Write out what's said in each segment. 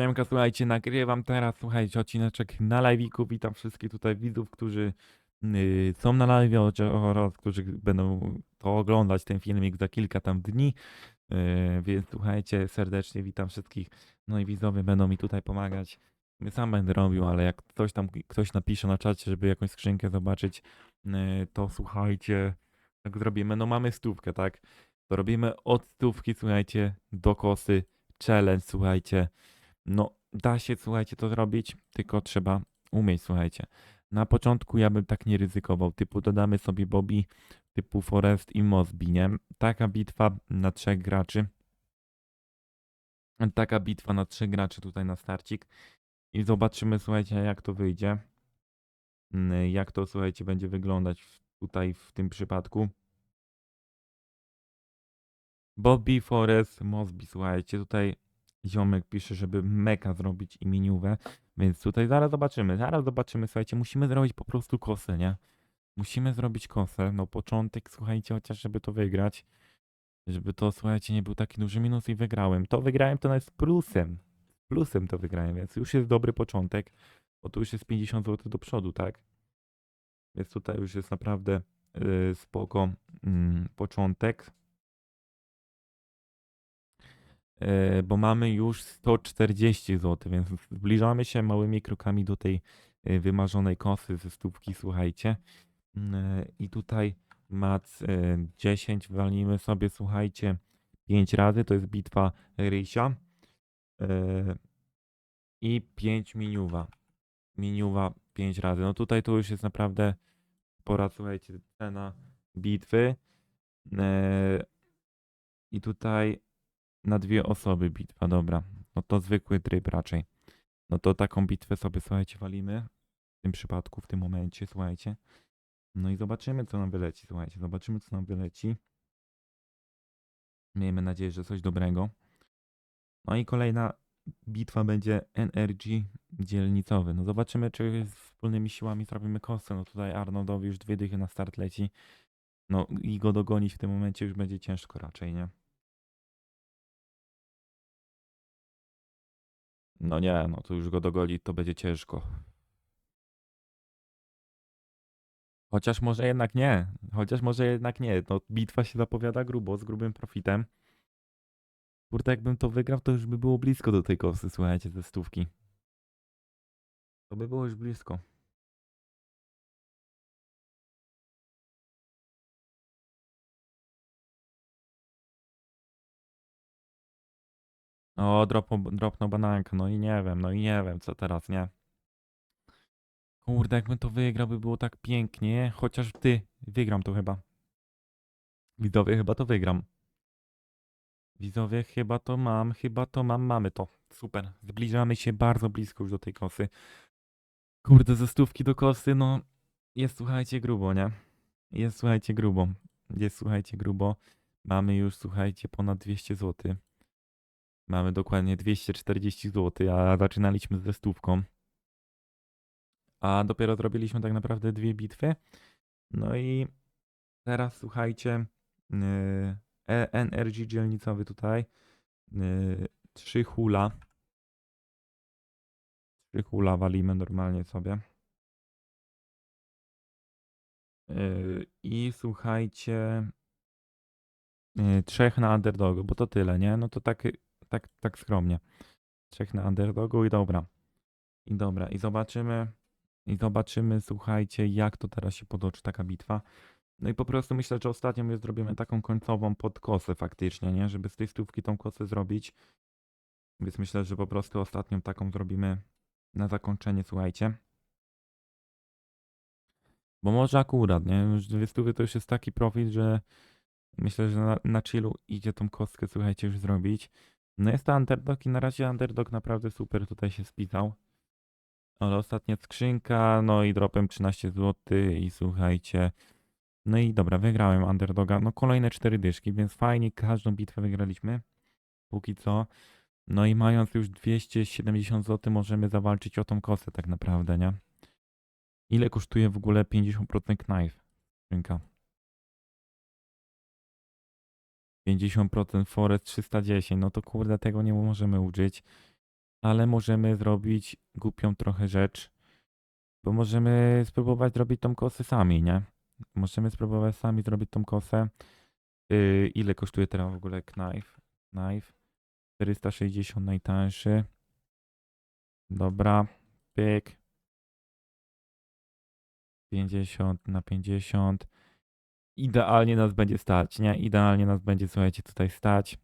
Siemka, słuchajcie, nagrywam teraz, słuchajcie, odcineczek na live'iku. Witam wszystkich tutaj widzów, którzy yy, są na live oraz którzy będą to oglądać, ten filmik za kilka tam dni. Yy, więc słuchajcie, serdecznie witam wszystkich. No i widzowie będą mi tutaj pomagać. Sam będę robił, ale jak ktoś tam, ktoś napisze na czacie, żeby jakąś skrzynkę zobaczyć, yy, to słuchajcie, jak zrobimy, no mamy stówkę, tak? To robimy od stówki, słuchajcie, do kosy, challenge, słuchajcie. No, da się, słuchajcie, to zrobić, tylko trzeba umieć, słuchajcie. Na początku ja bym tak nie ryzykował, typu dodamy sobie Bobby, typu Forest i Mosby, nie? Taka bitwa na trzech graczy. Taka bitwa na trzech graczy tutaj na starcik. I zobaczymy, słuchajcie, jak to wyjdzie. Mm, Jak to, słuchajcie, będzie wyglądać tutaj w tym przypadku. Bobby, Forest, Mosby, słuchajcie, tutaj ziomek pisze, żeby meka zrobić imieniówę, więc tutaj zaraz zobaczymy, zaraz zobaczymy, słuchajcie, musimy zrobić po prostu kosę, nie? Musimy zrobić kosę, no początek, słuchajcie, chociaż żeby to wygrać, żeby to, słuchajcie, nie był taki duży minus i wygrałem. To wygrałem, to nawet z plusem, plusem to wygrałem, więc już jest dobry początek, bo tu już jest 50 zł do przodu, tak? Więc tutaj już jest naprawdę yy, spoko mm, początek. Bo mamy już 140 zł, więc zbliżamy się małymi krokami do tej e, wymarzonej kosy ze stówki, słuchajcie. Mm, e, I tutaj mac e, 10 walnijmy sobie, słuchajcie, 5 razy, to jest bitwa Rysia. E, I 5 miniuwa. Miniuwa 5 razy. No tutaj to już jest naprawdę pora, słuchajcie, cena bitwy. E, I tutaj na dwie osoby bitwa, dobra. No to zwykły tryb raczej. No to taką bitwę sobie, słuchajcie, walimy. W tym przypadku, w tym momencie, słuchajcie. No i zobaczymy, co nam wyleci, słuchajcie. Zobaczymy, co nam wyleci. Miejmy nadzieję, że coś dobrego. No i kolejna bitwa będzie NRG dzielnicowy. No zobaczymy, czy wspólnymi siłami zrobimy kosę. No tutaj Arnoldowi już dwie dychy na start leci. No i go dogonić w tym momencie już będzie ciężko raczej, nie? No nie, no to już go dogoli, to będzie ciężko. Chociaż może jednak nie. Chociaż może jednak nie. No bitwa się zapowiada grubo, z grubym profitem. Kurde, jakbym to wygrał, to już by było blisko do tej kosy, słuchajcie, ze stówki. To by było już blisko. O, dropnął, dropnął banankę, no i nie wiem, no i nie wiem, co teraz, nie? Kurde, jakbym to wygrał, by było tak pięknie, chociaż ty, wygram to chyba. Widzowie, chyba to wygram. Widzowie, chyba to mam, chyba to mam, mamy to. Super, zbliżamy się bardzo blisko już do tej kosy. Kurde, ze stówki do kosy, no, jest, słuchajcie, grubo, nie? Jest, słuchajcie, grubo. Jest, słuchajcie, grubo. Mamy już, słuchajcie, ponad 200 zł. Mamy dokładnie 240 zł, a zaczynaliśmy ze stówką. A dopiero zrobiliśmy tak naprawdę dwie bitwy. No i teraz słuchajcie, yy, E- NRG dzielnicowy tutaj. Yy, trzy hula. Trzy hula walimy normalnie sobie. Yy, I słuchajcie, trzech na underdogu, bo to tyle, nie? No to tak, tak, tak skromnie. Trzech na underdogu i dobra. I dobra, i zobaczymy, i zobaczymy, słuchajcie, jak to teraz się potoczy taka bitwa. No i po prostu myślę, że ostatnią my zrobimy taką końcową pod kosę faktycznie, nie? Żeby z tej stówki tą kosę zrobić. Więc myślę, że po prostu ostatnią taką zrobimy na zakończenie, słuchajcie. Bo może akurat, nie? Już dwie stówy to już jest taki profit, że myślę, że na, na chillu idzie tą kostkę, słuchajcie, już zrobić. No jest to underdog i na razie underdog naprawdę super tutaj się spisał. Ale ostatnia skrzynka, no i dropem 13 zł i słuchajcie. No i dobra, wygrałem underdoga. No kolejne cztery dyszki, więc fajnie, każdą bitwę wygraliśmy. Póki co. No i mając już 270 zł możemy zawalczyć o tą kosę tak naprawdę, nie? Ile kosztuje w ogóle 50% knife? Skrzynka. 50% forest 310, no to kurde tego nie możemy użyć. Ale możemy zrobić głupią trochę rzecz. Bo możemy spróbować zrobić tą kosę sami, nie? Możemy spróbować sami zrobić tą kosę. Yy, ile kosztuje teraz w ogóle knife? Knife. 460 najtańszy. Dobra. Pyk. 50 na 50. Idealnie nas będzie stać, nie? Idealnie nas będzie, słuchajcie, tutaj stać.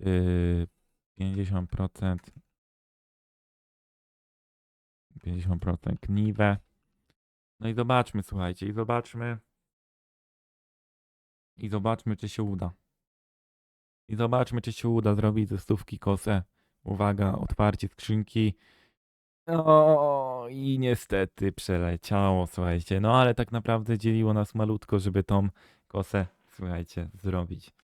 Yy, 50%. 50% kniwę. No i zobaczmy, słuchajcie, i zobaczmy. I zobaczmy, czy się uda. I zobaczmy, czy się uda zrobić ze stówki kosę. Uwaga, otwarcie skrzynki. O, i niestety przeleciało, słuchajcie. No ale tak naprawdę dzieliło nas malutko, żeby tą kosę, słuchajcie, zrobić.